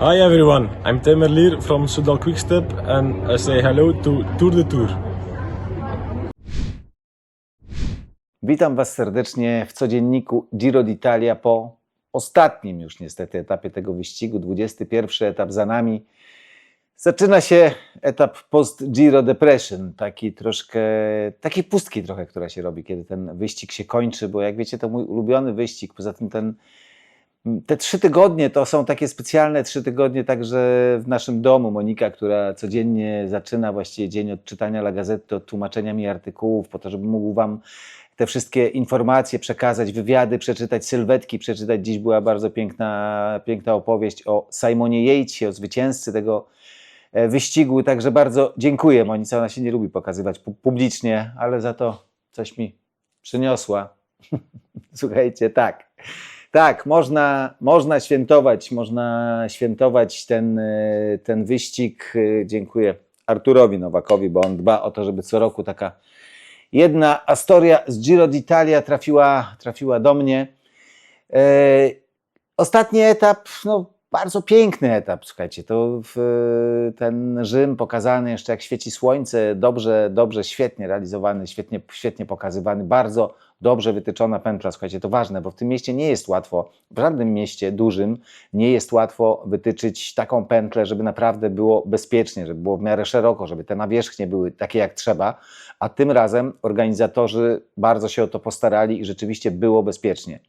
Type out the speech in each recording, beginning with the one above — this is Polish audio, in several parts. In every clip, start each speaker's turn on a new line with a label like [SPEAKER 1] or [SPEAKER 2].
[SPEAKER 1] Hi everyone, I'm Tamer Lear from Sudal Quickstep and I say hello to Tour de Tour.
[SPEAKER 2] Witam Was serdecznie w codzienniku Giro d'Italia po ostatnim już niestety etapie tego wyścigu. 21 etap za nami. Zaczyna się etap post-Giro Depression, taki troszkę, takiej pustki trochę, która się robi, kiedy ten wyścig się kończy, bo jak wiecie, to mój ulubiony wyścig. Poza tym ten, te trzy tygodnie to są takie specjalne trzy tygodnie także w naszym domu. Monika, która codziennie zaczyna właściwie dzień od czytania La od tłumaczenia mi artykułów, po to, żeby mógł Wam te wszystkie informacje przekazać, wywiady, przeczytać sylwetki, przeczytać. Dziś była bardzo piękna, piękna opowieść o Simonie Yatesie, o zwycięzcy tego e, wyścigu. Także bardzo dziękuję Monice. Ona się nie lubi pokazywać pu- publicznie, ale za to coś mi przyniosła. Słuchajcie, tak. Tak, można, można świętować, można świętować ten, e, ten wyścig. E, Dziękuję Arturowi Nowakowi, bo on dba o to, żeby co roku taka jedna Astoria z Giro d'Italia trafiła, trafiła do mnie. E, ostatni etap, no bardzo piękny etap, słuchajcie, to w, ten Rzym pokazany jeszcze jak świeci słońce, dobrze, dobrze, świetnie realizowany, świetnie, świetnie pokazywany, bardzo dobrze wytyczona pętla, słuchajcie, to ważne, bo w tym mieście nie jest łatwo, w żadnym mieście dużym nie jest łatwo wytyczyć taką pętlę, żeby naprawdę było bezpiecznie, żeby było w miarę szeroko, żeby te nawierzchnie były takie jak trzeba, a tym razem organizatorzy bardzo się o to postarali i rzeczywiście było bezpiecznie.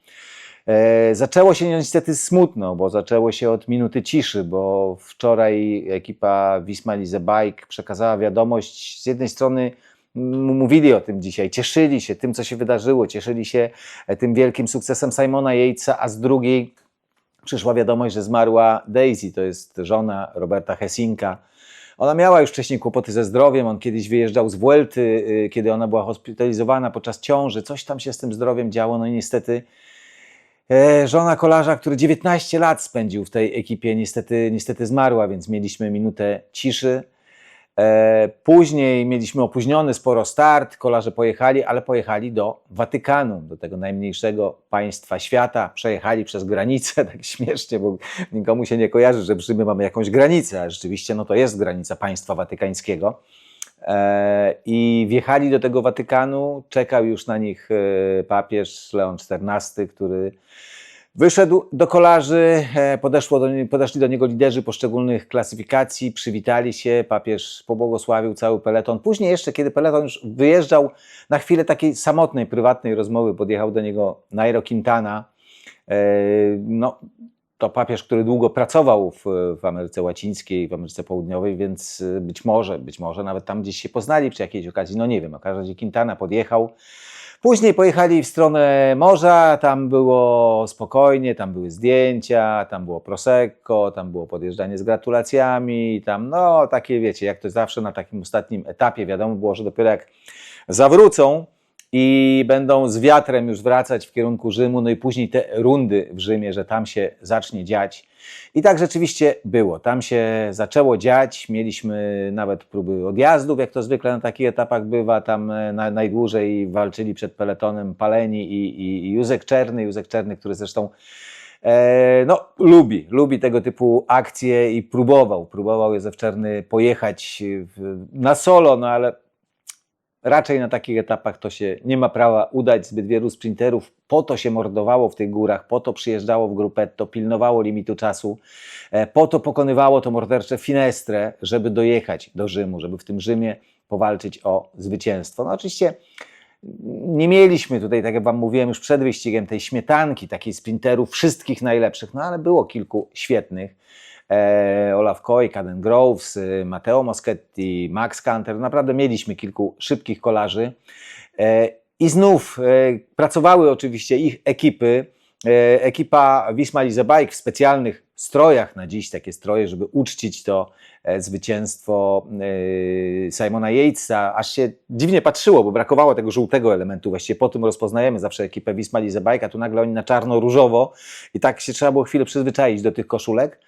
[SPEAKER 2] E, Zaczęło się niestety smutno, bo zaczęło się od minuty ciszy, bo wczoraj ekipa Wisma Lize Bike przekazała wiadomość, z jednej strony mówili o tym dzisiaj, cieszyli się tym, co się wydarzyło, cieszyli się e, tym wielkim sukcesem Simona Yatesa, a z drugiej przyszła wiadomość, że zmarła Daisy, to jest żona Roberta Hesinka. Ona miała już wcześniej kłopoty ze zdrowiem, on kiedyś wyjeżdżał z Vuelty, y, kiedy ona była hospitalizowana podczas ciąży, coś tam się z tym zdrowiem działo, no i niestety Żona kolarza, który 19 lat spędził w tej ekipie, niestety, niestety zmarła, więc mieliśmy minutę ciszy. E, Później mieliśmy opóźniony sporo start, kolarze pojechali, ale pojechali do Watykanu, do tego najmniejszego państwa świata. Przejechali przez granicę, tak śmiesznie, bo nikomu się nie kojarzy, że Rzymie mamy jakąś granicę, a rzeczywiście no to jest granica państwa watykańskiego. E, I wjechali do tego Watykanu, czekał już na nich e, papież Leon XIV, który wyszedł do kolarzy, e, podeszło do, podeszli do niego liderzy poszczególnych klasyfikacji, przywitali się, papież pobłogosławił cały peleton. Później jeszcze, kiedy peleton już wyjeżdżał na chwilę takiej samotnej, prywatnej rozmowy, podjechał do niego Nairo Quintana, no, to papież, który długo pracował w, w Ameryce Łacińskiej, w Ameryce Południowej, więc y, być może, być może nawet tam gdzieś się poznali przy jakiejś okazji, no nie wiem, w każdym razie Quintana podjechał. Później pojechali w stronę morza, tam było spokojnie, tam były zdjęcia, tam było prosecco, tam było podjeżdżanie z gratulacjami, tam no takie wiecie, jak to zawsze na takim ostatnim etapie, wiadomo było, że dopiero jak zawrócą, i będą z wiatrem już wracać w kierunku Rzymu, no i później te rundy w Rzymie, że tam się zacznie dziać. I tak rzeczywiście było. Tam się zaczęło dziać. Mieliśmy nawet próby odjazdów, jak to zwykle na takich etapach bywa. Tam e, na, najdłużej walczyli przed peletonem Paleni i, i, i Józek Czerny. Józek Czerny, który zresztą e, no, lubi, lubi tego typu akcje i próbował, próbował Józef Czerny pojechać na solo, no ale raczej na takich etapach to się nie ma prawa udać. Zbyt wielu sprinterów po to się mordowało w tych górach, po to przyjeżdżało w grupetto, pilnowało limitu czasu, e, po to pokonywało to mordercze finestrę, żeby dojechać do Rzymu, żeby w tym Rzymie powalczyć o zwycięstwo. No oczywiście nie mieliśmy tutaj, tak jak Wam mówiłem już przed wyścigiem, tej śmietanki, takiej sprinterów wszystkich najlepszych, no ale było kilku świetnych. E, Olaf Koy, Caden Groves, y, Matteo Moschetti, Max Kanter. Naprawdę mieliśmy kilku szybkich kolarzy. E, I znów e, pracowały oczywiście ich ekipy. E, Ekipa Wisma Lize Bike w specjalnych strojach na dziś, takie stroje, żeby uczcić to e, zwycięstwo e, Simona Yatesa. Aż się dziwnie patrzyło, bo brakowało tego żółtego elementu. Właściwie po tym rozpoznajemy zawsze ekipę Wisma Lize Bike, a tu nagle oni na czarno-różowo i tak się trzeba było chwilę przyzwyczaić do tych koszulek.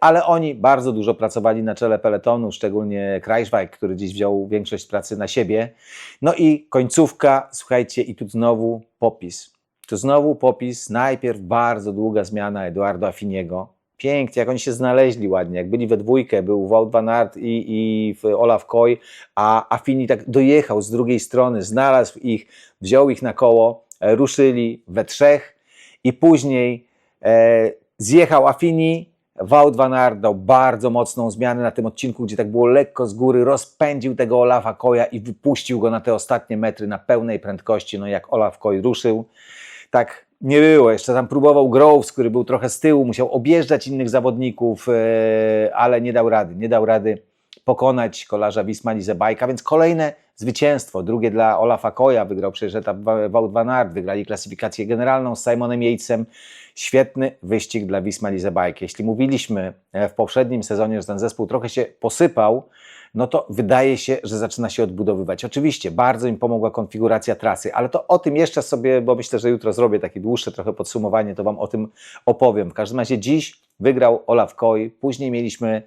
[SPEAKER 2] Ale oni bardzo dużo pracowali na czele peletonu, szczególnie Kreiswijk, który dziś wziął większość pracy na siebie. No i końcówka, słuchajcie, i tu znowu popis. Tu znowu popis, najpierw bardzo długa zmiana Eduardo Affiniego, Pięknie, jak oni się znaleźli ładnie, jak byli we dwójkę, był Wout van Aert i, i Olaf Koy, a Affini tak dojechał z drugiej strony, znalazł ich, wziął ich na koło, e, ruszyli we trzech i później e, zjechał Affini, Wout van Aert dał bardzo mocną zmianę na tym odcinku, gdzie tak było lekko z góry, rozpędził tego Olafa Koja i wypuścił go na te ostatnie metry na pełnej prędkości. No jak Olaf Koj ruszył, tak nie było. Jeszcze tam próbował Groves, który był trochę z tyłu, musiał objeżdżać innych zawodników, e, ale nie dał rady. Nie dał rady pokonać kolarza Wisma Lizebajka, więc kolejne zwycięstwo. Drugie dla Olafa Koja, wygrał przecież etap Wout van Aert, wygrali klasyfikację generalną z Simonem Yatesem. Świetny wyścig dla Wisma Lizebajk. Jeśli mówiliśmy e, w poprzednim sezonie, że ten zespół trochę się posypał, no to wydaje się, że zaczyna się odbudowywać. Oczywiście bardzo im pomogła konfiguracja trasy, ale to o tym jeszcze sobie, bo myślę, że jutro zrobię takie dłuższe trochę podsumowanie, to Wam o tym opowiem. W każdym razie dziś wygrał Olaf Koy, później mieliśmy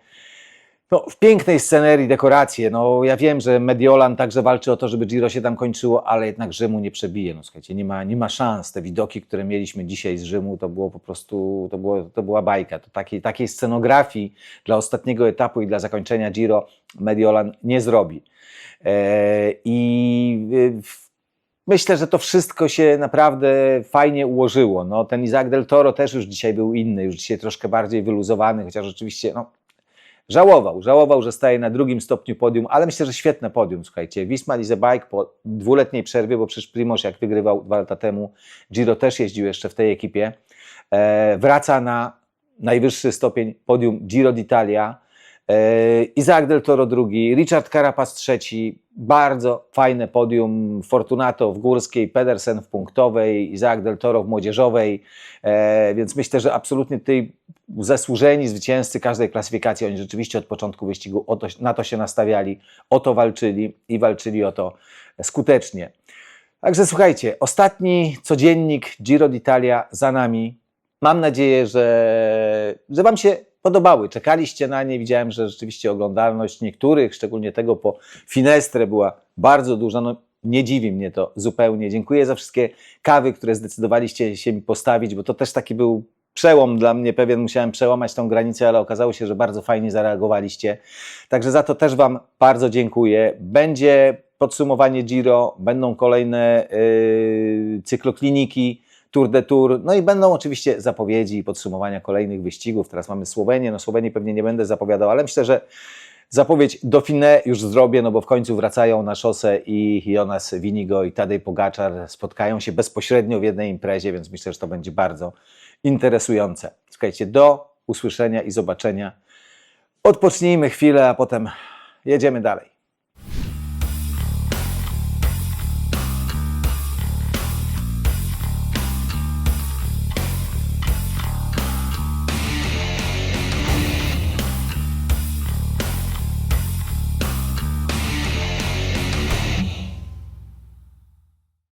[SPEAKER 2] no, w pięknej scenerii dekoracje. No, ja wiem, że Mediolan także walczy o to, żeby Giro się tam kończyło, ale jednak Rzymu nie przebije. No, słuchajcie, nie ma, nie ma szans. Te widoki, które mieliśmy dzisiaj z Rzymu, to było po prostu, to, było, to była bajka. To takiej, takiej scenografii dla ostatniego etapu i dla zakończenia Giro Mediolan nie zrobi. E, I w- myślę, że to wszystko się naprawdę fajnie ułożyło. No, ten Isaac del Toro też już dzisiaj był inny, już dzisiaj troszkę bardziej wyluzowany, chociaż oczywiście no, Żałował, żałował, że staje na drugim stopniu podium, ale myślę, że świetne podium, słuchajcie. Wisma Bike po dwuletniej przerwie, bo przecież Primoz jak wygrywał dwa lata temu, Giro też jeździł jeszcze w tej ekipie, e, wraca na najwyższy stopień podium Giro d'Italia. E, Isaac del Toro drugi, Richard Carapaz trzeci, bardzo fajne podium, Fortunato w górskiej, Pedersen w punktowej, Isaac del Toro w młodzieżowej, e, więc myślę, że absolutnie tutaj zasłużeni zwycięzcy każdej klasyfikacji, oni rzeczywiście od początku wyścigu to, na to się nastawiali, o to walczyli i walczyli o to skutecznie. Także słuchajcie, ostatni codziennik Giro d'Italia za nami. Mam nadzieję, że, że Wam się podobały. Czekaliście na nie. Widziałem, że rzeczywiście oglądalność niektórych, szczególnie tego po Finestrę, była bardzo duża. No, nie dziwi mnie to zupełnie. Dziękuję za wszystkie kawy, które zdecydowaliście się mi postawić, bo to też taki był przełom dla mnie pewien. Musiałem przełamać tą granicę, ale okazało się, że bardzo fajnie zareagowaliście. Także za to też Wam bardzo dziękuję. Będzie podsumowanie Giro, będą kolejne yy, cyklokliniki, Tour de Tour, no i będą oczywiście zapowiedzi i podsumowania kolejnych wyścigów. Teraz mamy Słowenię, no Słowenię pewnie nie będę zapowiadał, ale myślę, że zapowiedź Dauphiné już zrobię, no bo w końcu wracają na szosę i Jonas Winigo i Tadej Pogaczar spotkają się bezpośrednio w jednej imprezie, więc myślę, że to będzie bardzo interesujące. Słuchajcie, do usłyszenia i zobaczenia. Odpocznijmy chwilę, a potem jedziemy dalej.